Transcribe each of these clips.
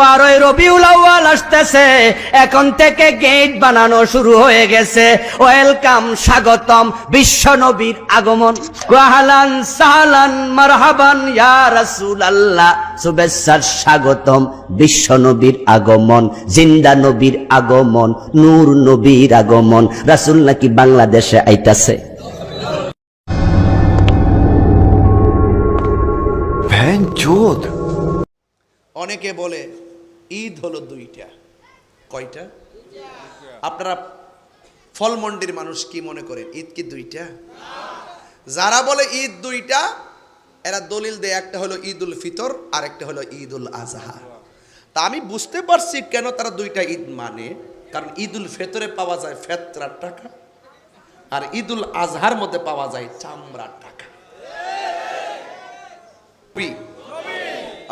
বারোই রবিউল আউয়াল আসতেছে। এখন থেকে গেট বানানো শুরু হয়ে গেছে। ওয়েলকাম, স্বাগতম বিশ্ব নবীর আগমন। কোহালান সাহালান, মারহাবান, ইয়া শুভেচ্ছার স্বাগতম বিশ্ব নবীর আগমন, জিন্দা নবীর আগমন, নূর নবীর আগমন। রাসূল নাকি বাংলাদেশে আইতাছে? ভ্যান চোদ অনেকে বলে, ঈদ হলো দুইটা। কয়টা? আপনারা ফলমন্ডির মানুষ কি মনে করেন, ঈদ কি দুইটা? যারা বলে ঈদ দুইটা, এরা দলিল দেয় একটা হলো ঈদ উল ফিতর আর একটা হলো ঈদ উল আজহা। তা আমি বুঝতে পারছি কেন তারা দুইটা ঈদ মানে কারণ ঈদ উল ফেতরে পাওয়া যায় ফেতরার টাকা, আর ঈদ উল আজহার মধ্যে পাওয়া যায় চামড়ার টাকা।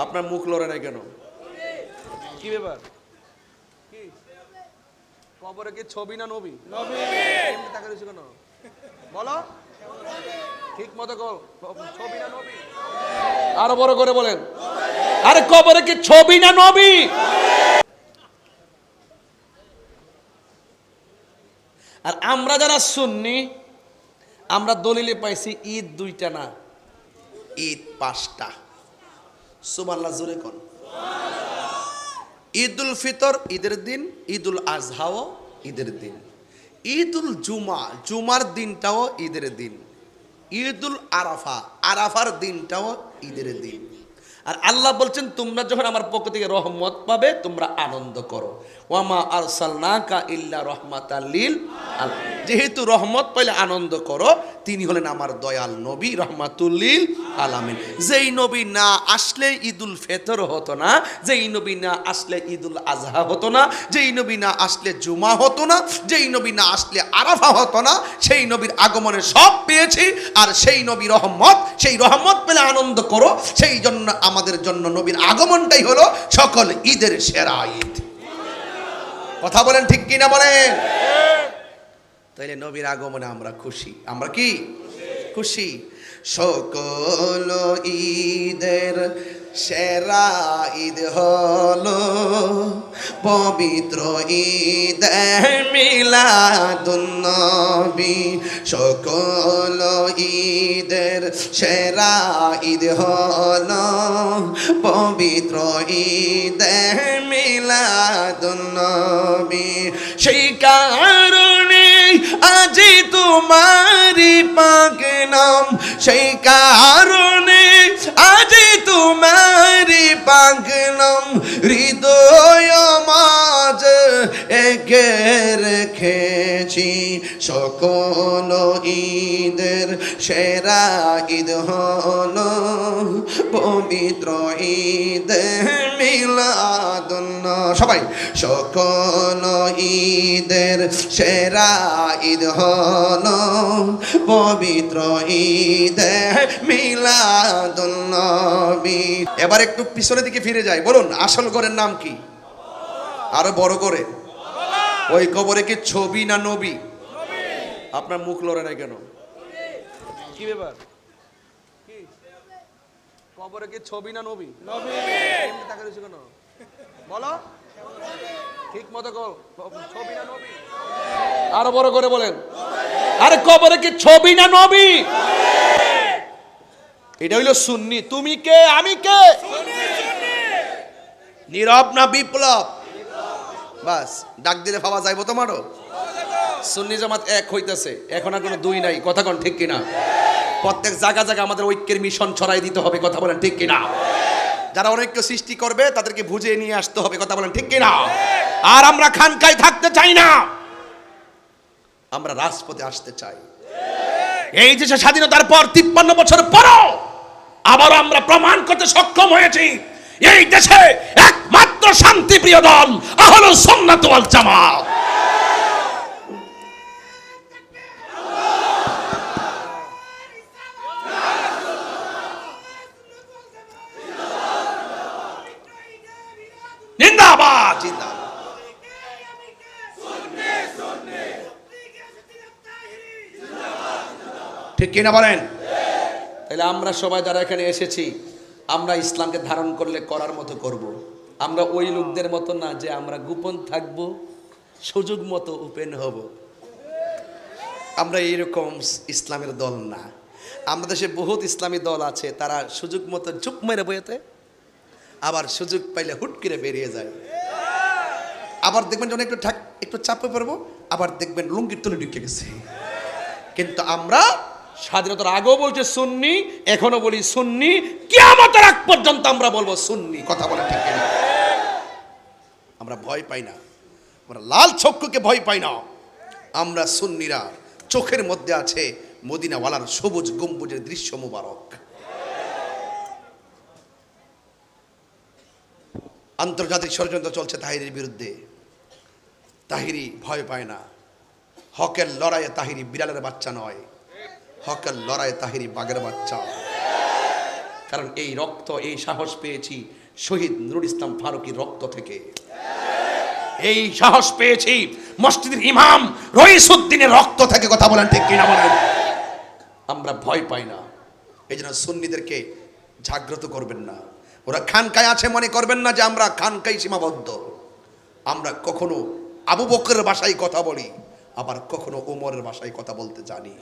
আপনার মুখ লড়ে নাই কেন? কি ব্যাপার? কি? কবরে কি ছবি না নবী? নবী। এমনি রয়েছে কেন? বলো। ঠিক মতো ছবি না নবী? আরও বড় করে বলেন। আরে কবরে কি ছবি না নবী? আর আমরা যারা শুননি আমরা দলিলে পাইছি ঈদ দুইটা না। ঈদ পাঁচটা। সুবাল্লা জোরে কন। ঈদ উল ফিতর ঈদের দিন ঈদ উল আজহাও ঈদের দিন। ঈদ উল জুমা, জুমার দিনটাও ঈদের দিন। ঈদ উল আরাফা, আরাফার দিনটাও ঈদের দিন। আর আল্লাহ বলছেন, তোমরা যখন আমার পক্ষ থেকে রহমত পাবে, তোমরা আনন্দ করো। ওয়ামা আরসালনাকা ইল্লা রহমাতাল্লিল আল- যেহেতু রহমত পাইলে আনন্দ করো, তিনি হলেন আমার দয়াল নবী রহমাতুল্লিল আলামিন। যেই নবী না আসলে ঈদুল ফেতর হতো না, যেই নবী না আসলে ঈদুল আজহা হতো না, যেই নবী না আসলে জুমা হতো না, যেই নবী না আসলে আরাফা হতো না, সেই নবীর আগমনে সব পেয়েছি, আর সেই নবী রহমত, সেই রহমত পেলে আনন্দ করো, সেই জন্য আমাদের জন্য নবীর আগমনটাই হলো সকল ঈদের সেরা ঈদ। কথা বলেন ঠিক কিনা বলেন? তাইলে নবীর আগমনে আমরা খুশি। আমরা কি? খুশি। সকল ঈদের সেরা ঈদ হলো পবিত্র ঈদ মিলাদুন্নবী সকল ঈদের সেরা ঈদ হলো পবিত্র ঈদ মিলাদুন্নবী সেই কারণে আজি তোমারি পাক নাম সেই কারণে আজি তোমারি পাগলম হৃদয় একে রেখেছি সকল ঈদের সেরা ঈদ হল পবিত্র ঈদ মিলাদুন্ন সবাই, সকল ঈদের সেরা ঈদ হল পবিত্র ঈদ মিলাদুন্নবী। এবার একটু পিছনের দিকে ফিরে যাই, বলুন, আসল ঘরের নাম কি? আরও বড় করে। ওই কবরে কি ছবি না নবী? আপনার মুখ লড়ে নাই কেন? কি ব্যাপার? কি? কবরে কি ছবি না নবী? নবী। এমনি তাকিয়ে কেন? বলো। ঠিক মতো ছবি না নবী? আরও বড় করে বলেন। আরে কবরে কি ছবি না নবী? এটা হইল সুন্নি। তুমি কে? আমি কে? নীরব না বিপ্লব? বাস, ডাক দিলে ভাবা যাইবো তোমারও? সুন্নি জামাত এক হইতেছে, এখন আর কোনো দুই নাই, কথা কোন ঠিক কিনা? প্রত্যেক জায়গা জায়গা আমাদের ঐক্যের মিশন ছড়াই দিতে হবে, কথা বলেন ঠিক কিনা? যারা অনৈক্য সৃষ্টি করবে, তাদেরকে বুঝিয়ে নিয়ে আসতে হবে, কথা বলেন ঠিক কিনা? আর আমরা খানকায় থাকতে চাই না। আমরা রাজপথে আসতে চাই। এই দেশে স্বাধীনতার পর তিপ্পান্ন বছর পরও আবারও আমরা প্রমাণ করতে সক্ষম হয়েছি। এই দেশে একমাত্র শান্তিপ্রিয় দল আহল সুন্নাত ওয়াল জামাত। ঠিক কিনা বলেন? তাহলে আমরা সবাই যারা এখানে এসেছি আমরা ইসলামকে ধারণ করলে করার মতো করব। আমরা ওই লোকদের মতো না যে আমরা গোপন থাকব, সুযোগ মতো ওপেন হব। আমরা এইরকম ইসলামের দল না। আমাদের দেশে বহুত ইসলামী দল আছে, তারা সুযোগ মতো চুপ মেরে বইতে আবার সুযোগ পাইলে হুট করে বেরিয়ে যায়। আবার দেখবেন যখন একটু ঠাক, একটু চাপে পড়ব, আবার দেখবেন লুঙ্গির তুলে ঢুকে গেছে। কিন্তু আমরা স্বাধীনতার আগেও বলছে সুন্নি, এখনও বলি সুন্নি। কিয়ামতের আগ পর্যন্ত আমরা বলব সুন্নি। কথা বলে ঠিক আমরা ভয় পাই না। আমরা লাল চক্ষুকে ভয় পাই না। আমরা সুন্নিরা চোখের মধ্যে আছে মদিনাওয়ালার সবুজ গম্বুজের দৃশ্য মুবারক। আন্তর্জাতিক ষড়যন্ত্র চলছে তাহিরের বিরুদ্ধে। তাহিরি ভয় পায় না। হকের লড়াইয়ে তাহিরি বিড়ালের বাচ্চা নয়। হকের লড়াই তাহিরি বাঘের বাচ্চা। কারণ এই রক্ত, এই সাহস পেয়েছি শহীদ নুরুল ইসলাম ফারুকির রক্ত থেকে। এই সাহস পেয়েছি মসজিদের ইমাম রইসুদ্দিনের রক্ত থেকে, কথা বলেন ঠিক কিনা বলেন। আমরা ভয় পাই না। এই জন্য সুন্নিদেরকে জাগ্রত করবেন না। ওরা খানকায় আছে মনে করবেন না যে আমরা খানকাই সীমাবদ্ধ। আমরা কখনো আবু বকরের ভাষায় কথা বলি, আবার কখনো ওমরের ভাষায় কথা বলতে জানি।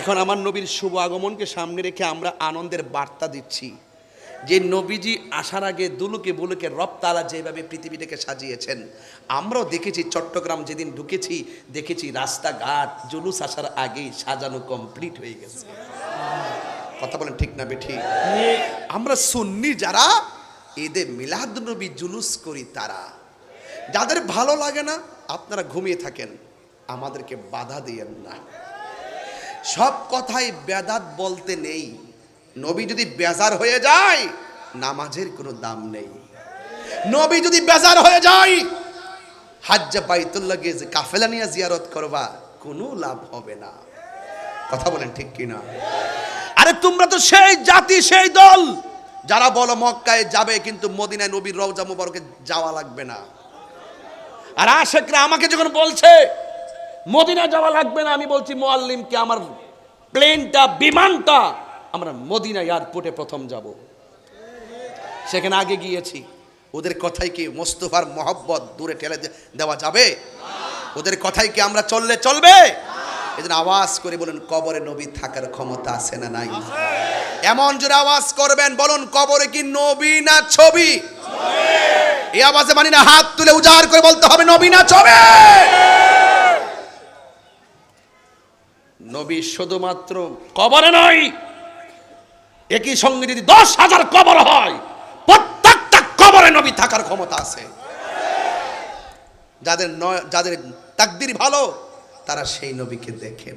এখন আমার নবীর শুভ আগমনকে সামনে রেখে আমরা আনন্দের বার্তা দিচ্ছি। যে নবীজি আসার আগে দুলুকে বুলুকে রপ্তালা যেভাবে পৃথিবীটাকে সাজিয়েছেন, আমরাও দেখেছি চট্টগ্রাম যেদিন ঢুকেছি, দেখেছি রাস্তাঘাট, জুলুস আসার আগেই সাজানো কমপ্লিট হয়ে গেছে। কথা বলেন ঠিক না বেঠি? আমরা সুন্নি যারা, ঈদে মিলাদ নবী জুলুস করি তারা। যাদের ভালো লাগে না, আপনারা ঘুমিয়ে থাকেন, আমাদেরকে বাধা দিয়েন না। সব কথাই বেদাত বলতে নেই। নবী যদি বেজার হয়ে যায়, নামাজের কোনো দাম নেই। নবী যদি বেজার হয়ে যায়, হাজ্জা বাইতুল্লাহ গিয়ে যে কাফেলা নিয়ে জিয়ারত করবা, কোনো লাভ হবে না। কথা বলেন ঠিক কিনা? আরে তোমরা তো সেই জাতি, সেই দল। যারা বলো মক্কায় যাবে, কিন্তু মদিনায় নবীর রওজা মুবারকে যাওয়া লাগবে না। আর আশেকরা আমাকে যখন বলছে মদিনা যাওয়া লাগবে না, আমি বলছি মোয়াল্লিমকে আমার প্লেনটা, বিমানটা আমরা মদিনা এয়ারপোর্টে প্রথম যাব। সেখানে আগে গিয়েছি। ওদের কথাই কি মোস্তফার মহব্বত দূরে ঠেলে দেওয়া যাবে? ওদের কথাই কি আমরা চললে চলবে? এদিন আওয়াজ করে বলুন, কবরে নবী থাকার ক্ষমতা আছে না নাই? এমন জোরে আওয়াজ করবেন, বলুন, কবরে কি নবী না ছবি? এই আওয়াজে মানি না হাত তুলে উজাড় করে বলতে হবে, নবী না ছবি? নবী শুধুমাত্র কবরে নয়, একই সঙ্গে যদি দশ হাজার কবর হয়, প্রত্যেকটা কবরে নবী থাকার ক্ষমতা আছে। যাদের নয় যাদের তাকদির ভালো, তারা সেই নবীকে দেখেন